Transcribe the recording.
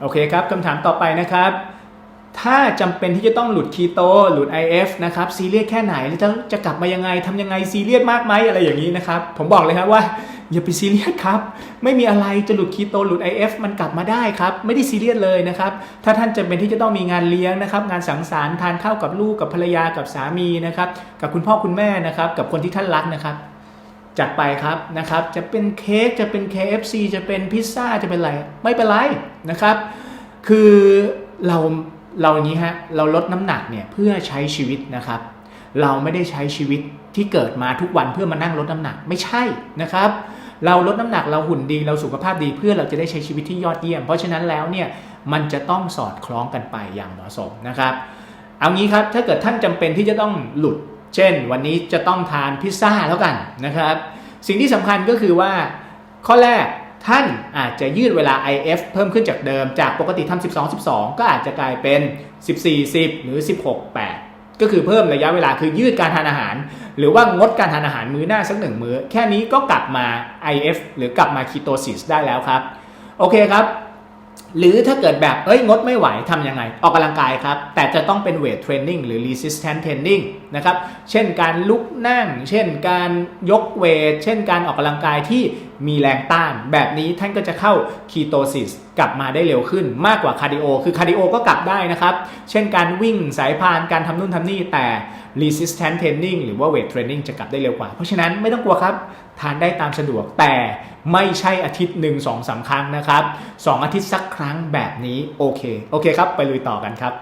โอเคครับคำถามต่อไปนะครับ ถ้าจำเป็นที่จะต้องหลุดคีโตหลุด IF นะครับซีเรียสแค่ไหนจะจะกลับมายังไงทำยังไงซีเรียสมากไหมอะไรอย่างนี้นะครับ ผมบอกเลยครับว่าอย่าไปซีเรียสครับ ไม่มีอะไรจะหลุดคีโตหลุด IF มันกลับมาได้ครับ ไม่ได้ซีเรียสเลยนะครับ ถ้าท่านจำเป็นที่จะต้องมีงานเลี้ยงนะครับ งานสังสรรค์ทานข้าวกับลูกกับภรรยากับสามีนะครับ กับคุณพ่อคุณแม่นะครับ กับคนที่ท่านรักนะครับ จัดไปครับนะครับจะเป็นเค้กจะเป็น KFC จะเป็นพิซซ่าจะเป็นอะไรไม่เป็นไรนะครับ คือเราเราอย่างนี้ฮะเราลดน้ำหนักเนี่ยเพื่อใช้ชีวิตนะครับ เราไม่ได้ใช้ชีวิตที่เกิดมาทุกวันเพื่อมานั่งลดน้ำหนักไม่ใช่นะครับ เราลดน้ำหนักเราหุ่นดีเราสุขภาพดีเพื่อเราจะได้ใช้ชีวิตที่ยอดเยี่ยม เพราะฉะนั้นแล้วเนี่ยมันจะต้องสอดคล้องกันไปอย่างเหมาะสมนะครับ เอางี้ครับถ้าเกิดท่านจำเป็นที่จะต้องหลุด เช่น วันนี้จะต้องทานพิซซ่าแล้วกันนะครับ สิ่งที่สำคัญก็คือว่า ข้อแรกท่านอาจจะยืดเวลา IF เพิ่มขึ้นจากเดิมจากปกติทำ12 12 ก็อาจจะกลายเป็น 14 10 หรือ 16 8 ก็คือเพิ่มระยะเวลาคือยืดการทานอาหาร หรือว่างดการทานอาหารมื้อหน้าสักหนึ่งมื้อ แค่นี้ก็กลับมา IF หรือกลับมาคีโตซิสได้แล้วครับ โอเคครับ หรือถ้าเกิดแบบเอ้ยงดไม่ไหวทำยังไง ออกกำลังกายครับ แต่จะต้องเป็นเวทเทรนนิ่งหรือ resistance training นะครับ เช่นการลุกนั่ง เช่นการยกเวท เช่นการออกกำลังกายที่มีแรงต้าน แบบนี้ท่านก็จะเข้าคีโตซิสกลับมาได้เร็วขึ้นมากกว่าคาร์ดิโอคือคาร์ดิโอก็กลับได้นะครับ เช่นการวิ่งสายพานการทำนู่นทำนี่แต่ resistance training หรือว่า weight training จะกลับได้เร็วกว่า เพราะฉะนั้นไม่ต้องกลัวครับ ทานได้ตามสะดวกแต่ ไม่ใช่อาทิตย์หนึ่งสองสามครั้งนะครับสองอาทิตย์สักครั้งแบบนี้โอเคโอเคครับ ไปลุยต่อกันครับ